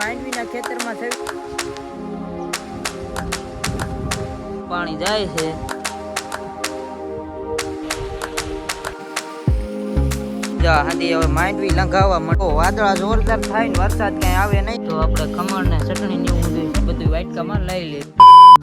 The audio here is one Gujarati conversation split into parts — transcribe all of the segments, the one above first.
માંડવીના ખેતરમાં થયું પાણી જાય છે. હાથી હવે માંડવી લંઘાવા મળો વાદળા જોરદાર થાય ને વરસાદ ક્યાંય આવે નહીં. તો આપણે ખમણ ને ચટણી ને એવું બધું વાટકામાં લઈ લે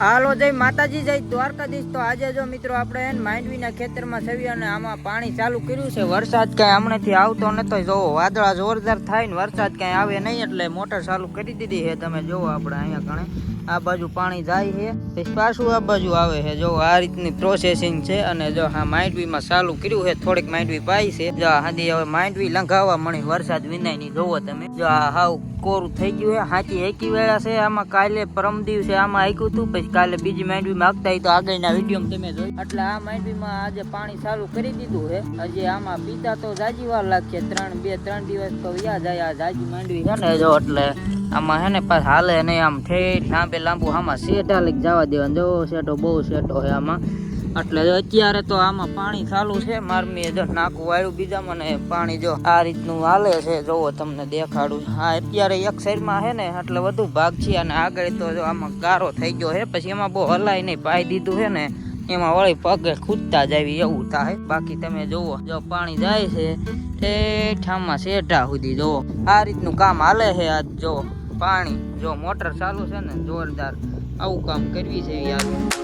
હાલો જય માતાજી, જય દ્વારકાધીશ. તો આજે જો મિત્રો આપણે માંડવીના ખેતરમાં છવી અને આમાં પાણી ચાલુ કર્યું છે. વરસાદ કઈ હમણાંથી આવતો નતો જોવો વાદળા જોરદાર થાય ને વરસાદ કઈ આવે નહીં એટલે મોટર ચાલુ કરી દીધી છે. તમે જોવો આપણે અહીંયા કણે આ બાજુ પાણી જાય છે. પછી પાછું આ બાજુ આવે છે. જો આ રીતની પ્રોસેસિંગ છે અને જો હા માંડવીમાં ચાલુ કર્યું છે, થોડીક માંડવી પાઈ છે. જો હાથી હવે માંડવી લંઘાવવા મળી. વરસાદ વિનાયની જોવો તમે. જો આ હાવ કોરું થઈ ગયું છે, હાચી એકી વેળા છે. આમાં કાલે પરમ દિવસે આમાં આક્યું હતું, પછી કાલે બીજી માંડવીમાં આગતા હોય તો આગળના વીડિયો તમે જોઈ. એટલે આ માંડવીમાં આજે પાણી ચાલુ કરી દીધું છે. હજી આમાં પીતા તો જાજી વાર લાગશે. ત્રણ બે ત્રણ દિવસ તો વ્યા જાય આ જાજી માંડવી છે ને જો એટલે આમાં હે ને પાછ હાલે નહીં આમ ઠેઠ, લાંબે લાંબુ આમાં શેઠા લઈ જવા દેવાનું. જો સેટો બહુ શેઠો છે આમાં. એટલે અત્યારે તો આમાં પાણી ચાલુ છે. મારમી જો નાકું વાળ્યું બીજામાં ને પાણી જો આ રીતનું હાલે છે. જોવો તમને દેખાડું હા અત્યારે એક સાઈડમાં છે ને એટલે વધુ ભાગ છે. અને આગળ તો જો આમાં ગારો થઈ ગયો છે પછી એમાં બહુ હલાય નહીં. પાઈ દીધું છે ને. એમાં વળી પગે ખૂદતા જાય એવું થાય. બાકી તમે જુઓ જો પાણી જાય છે ઠેઠ શેઠા સુધી જુઓ આ રીતનું કામ હાલે છે આજ, જો પાણી, જો મોટર ચાલુ છે ને, જોરદાર આવું કામ કરવી છે યાર.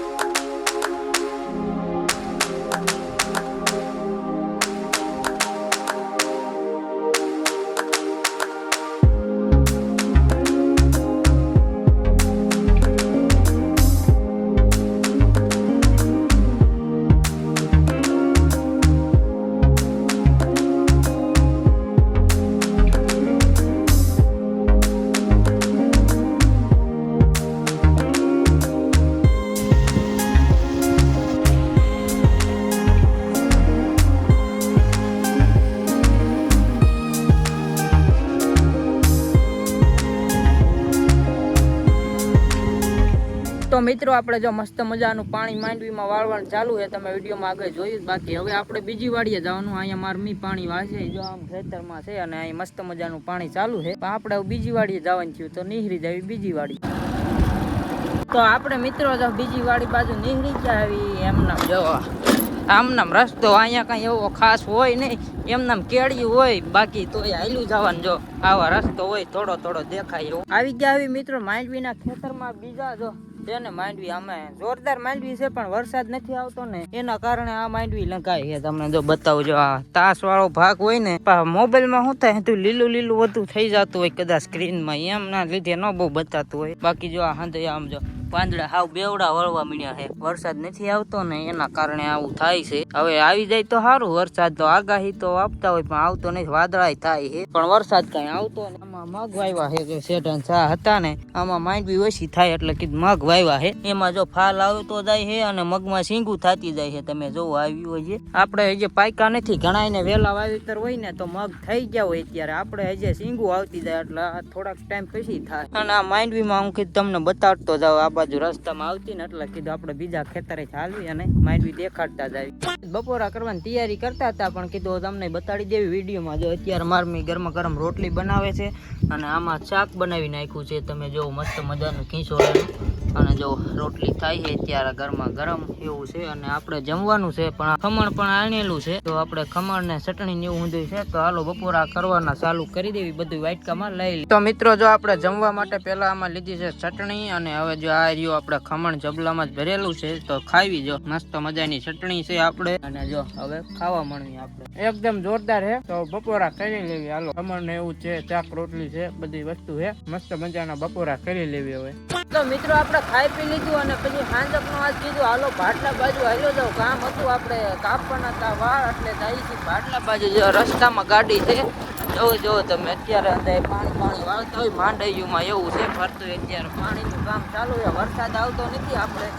તો મિત્રો, આપણે જો મસ્ત મજાનું પાણી માંડવીમાં વાળવાનું ચાલુ છે, તમે વિડીયોમાં આગળ જોયું બાકી. હવે આપણે બીજી વાડીએ જવાનું, અહીંયા માર મી પાણી વાળશે જો આમ ખેતરમાં છે અને અહીં મસ્ત મજાનું પાણી ચાલુ છે. પણ આપણે બીજી વાડીએ જવાનું થયું, તો નીહરી જવી બીજી વાડી. તો આપણે મિત્રો જો બીજી વાડી બાજુ નીહરી ગયા એમના જવા આમનામ રસ્તો અહીંયા કઈ એવો ખાસ હોય નહીં, એમનામ કેળિયું હોય, બાકી તો હાલ્યું જવાનું જો. આવા રસ્તો હોય, થોડો થોડો દેખાય એવું. આવી ગયા આવી મિત્રો, માંડવીના ખેતરમાં બીજા જો તેને માંડવી અમે જોરદાર માંડવી છે, પણ વરસાદ નથી આવતો ને, એના કારણે આ માંડવી લંકાય છે. તમને જો બતાવું, જો આ તાસ વાળો ભાગ હોય ને મોબાઈલમાં શું થાય, તું લીલું લીલું બધું થઈ જતું હોય, કદાચ સ્ક્રીનમાં એમ ના લીધે ન બહુ બતાતું હોય. બાકી જો આ હા આમ જો. પાંદડા હાવ બેવડા વળવા મળ્યા છે. વરસાદ નથી આવતો ને એના કારણે આવું થાય છે. હવે આવી જાય તો સારું, વરસાદ તો આગાહી તો આપતા હોય, પણ આવતો નથી વાદળાય થાય છે. પણ વરસાદ કઈ આવતો ને આમાં મગ વાવ્યા છે કે શેઠાન ચા હતા ને, આમાં માંડવી ઓછી થાય એટલે કીધું મગ વાવ્યા છે. એમાં જો ફાલ આવતો જાય છે અને મગમાં સીંગું થતી જાય છે. તમે જોવો આવ્યું હોય આપણે હજી પાયકા નથી ઘણા એને વહેલા વાવેતર હોય ને તો મગ થઈ ગયા હોય ત્યારે આપણે હજી સીંગું આવતી જાય એટલે થોડાક ટાઈમ પછી થાય. અને આ માંડવીમાં હું કીધું તમને બતાડતો જાવ આ બાજુ રસ્તામાં આવતી ને એટલે કીધું આપણે બીજા ખેતરે ચાલવી અને માંડવી દેખાડતા જાય. બપોરા કરવાની તૈયારી કરતા હતા, પણ કીધું તમને બતાડી દેવી વિડીયોમાં જો અત્યારે મારમી ગરમા ગરમ રોટલી બનાવે છે અને આમાં શાક બનાવી નાખ્યું છે. તમે જો મસ્ત મજાનું ખીચોડાનું અને જો રોટલી થાય છે ત્યારે ગરમા ગરમ એવું છે અને આપણે જમવાનું છે, પણ ખમણ પણ આણેલું છે. તો આપણે ખમણ ને ચટણી ને એવું ઊંધું છે, તો હાલો બપોરા કરવાના ચાલુ કરી દેવી બધું વાટકામાં લઈ તો મિત્રો, જો આપણે જમવા માટે પહેલા આમાં લીધી છે ચટણી અને હવે જો આ રહ્યું. આપણે ખમણ જબલામાં જ ભરેલું છે તો ખાવી જો. મસ્ત મજાની ચટણી છે આપણે. અને જો હવે ખાવા મળવી આપણે. એકદમ જોરદાર છે તો બપોરા કરી લેવી. હાલો ખમણ ને એવું છે ચાક રોટલી છે બધી વસ્તુ છે મસ્ત મજાના બપોરા કરી લેવી હવે. તો મિત્રો આપણે ખાઈ પી લીધું અને પછી હાંજક નો આજ કીધું હાલો ભાટલા બાજુ હાલ્યો જાવ કામ હતું આપણે કાપવાના હતા વાળ એટલે જાય છે ભાટલા બાજુ. જો રસ્તામાં ગાડી છે. જોવો જો, તમે અત્યારે અંદર પાણી પાણી વાળતા હોય માંડૈયુંમાં એવું છે, ફરતું અત્યારે પાણીનું કામ ચાલુ હોય, વરસાદ આવતો નથી આપણે.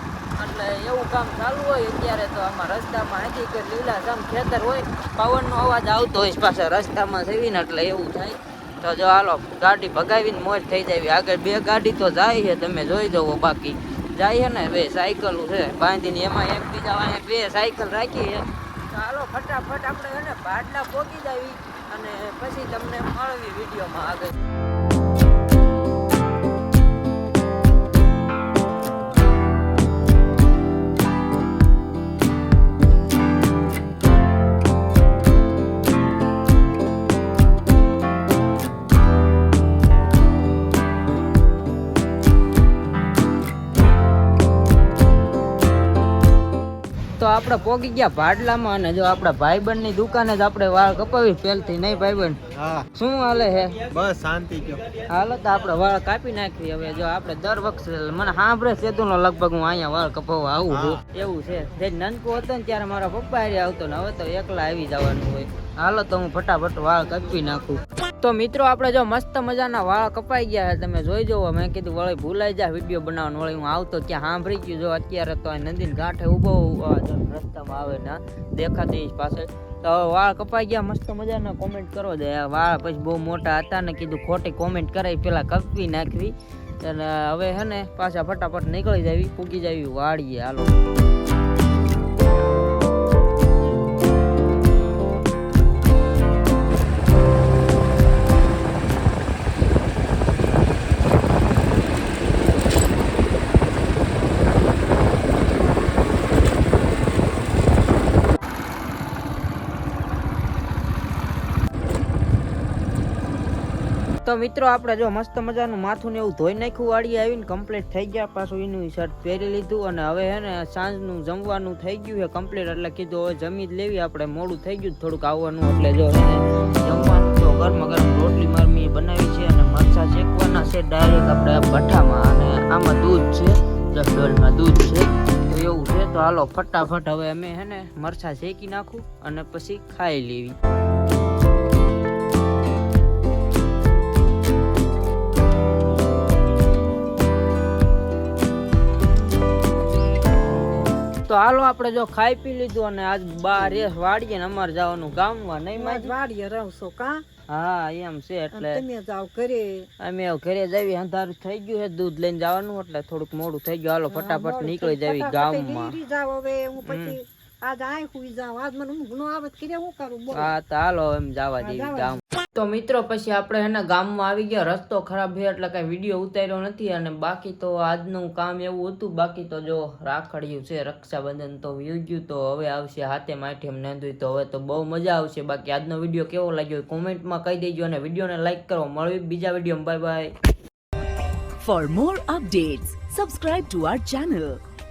એટલે એવું કામ ચાલુ હોય અત્યારે તો આમાં રસ્તામાં નથી કે લીલાછમ ખેતર હોય, પવનનો અવાજ આવતો હોય, પાછા રસ્તામાં સેવીને એટલે એવું થાય. તો જો હાલો, ગાડી ભગાવીને મોજ થઈ જાય. આગળ બે ગાડી તો જાય છે, તમે જોઈ જવો બાકી. જાય છે ને, બે સાયકલ છે, બાંધીને એમાં એક બીજા બે સાયકલ રાખી છે. તો હાલો, ફટાફટ આપણે એને ભાડલા પોગી જાવી અને પછી તમને મળવી વિડીયોમાં આગળ. આપણે પોગી ગયા ભાડલામાં અને જો આપણા ભાઈબંધની દુકાને જ આપણે વાળ કપાવી પેલથી નહીં ભાઈબંધ? શું હાલે હે? બસ શાંતિ કયો હાલો તો આપણે વાળ કાપી નાખી હવે જો આપણે દર વખતે મને સાંભળે સેતુ નો લગભગ હું અહીંયા વાળ કપાવવા આવું છું. એવું છે. જે નનકો હતો ને ત્યારે મારા પપ્પા આવતો ને હવે તો એકલા આવી જવાનું હોય. હાલો તો હું ફટાફટ વાળ કાપી નાખું. તો મિત્રો, આપણે જો મસ્ત મજાના વાળ કપાઈ ગયા તમે જોઈ જુઓ, મેં કીધું વળી ભૂલાઈ જાય વીડિયો બનાવવાનું. વળી હું આવતો ત્યાં સાંભળી ગયું. જો અત્યારે તો નદીને કાંઠે ઊભો રસ્તામાં આવે ને, દેખાતી પાસે તો વાળ કપાઈ ગયા, મસ્ત મજાના કોમેન્ટ કરો દે. વાળ પછી બહુ મોટા હતા ને, કીધું ખોટી કોમેન્ટ કરાવી પેલા કપી નાખવી. અને હવે હે ને, પાછા ફટાફટ નીકળી જાવી, પૂગી જાવી વાળીએ. હાલો. તો મિત્રો, આપણે જો મસ્ત મજાનું માથું ને એવું ધોઈ નાખ્યું વાળી આવીને કમ્પ્લીટ થઈ ગયા. પાછું એનું શર્ટ પહેરી લીધું અને હવે હે ને સાંજનું જમવાનું થઈ ગયું છે કમ્પ્લીટ એટલે કીધું હવે જમી જ લેવી. આપણે મોડું થઈ ગયું થોડુંક આવવાનું. એટલે જો જમવાનું તો ગરમ ગરમ રોટલી મારમી બનાવી છે અને મરચા શેકવાના છે. ડાયરેક્ટ આપણે ભઠ્ઠામાં અને આમાં દૂધ છે. ડોલમાં દૂધ છે. તો એવું છે. તો હાલો, ફટાફટ હવે અમે હે ને મરચા શેકી નાખું અને પછી ખાઈ લેવી. તો હાલો આપણે જો ખાઈ પી લીધું અને આજ બાર રેસ વાડીએ ને અમારે જવાનું ગામમાં. નહીં માં વાડીએ રહશો કા? હા એમ છે એટલે. તમે જાવ ઘરે. અમે ઘરે જઈએ અંધારું થઈ ગયું છે દૂધ લઈને જવાનું એટલે થોડુંક મોડું થઈ ગયું. હાલો ફટાફટ નીકળી જવી ગામમાં. માં જાવ હવે હું પછી આજ આય હુઈ જાવ આજ મને ઊંઘ નો આવે તો હું કરું? બોલ. હા તો એમ જવા દેવી ગામ. તો મિત્રો પછી આપણે એના ગામમાં આવી ગયા. રસ્તો ખરાબ છે એટલે કઈ વીડિયો ઉતાર્યો નથી અને બાકી તો આજનું કામ એવું હતું. બાકી તો જો રાખડ્યું છે રક્ષાબંધન તો વ્યુ ગયું. તો હવે આવશે હાથે માઠેમ નોંધ્યું. તો હવે તો બહુ મજા આવશે. બાકી આજનો વીડિયો કેવો લાગ્યો કોમેન્ટમાં કહી દેજો અને વિડીયોને લાઈક કરો. મળવી બીજા video bye bye For more updates, subscribe to our channel,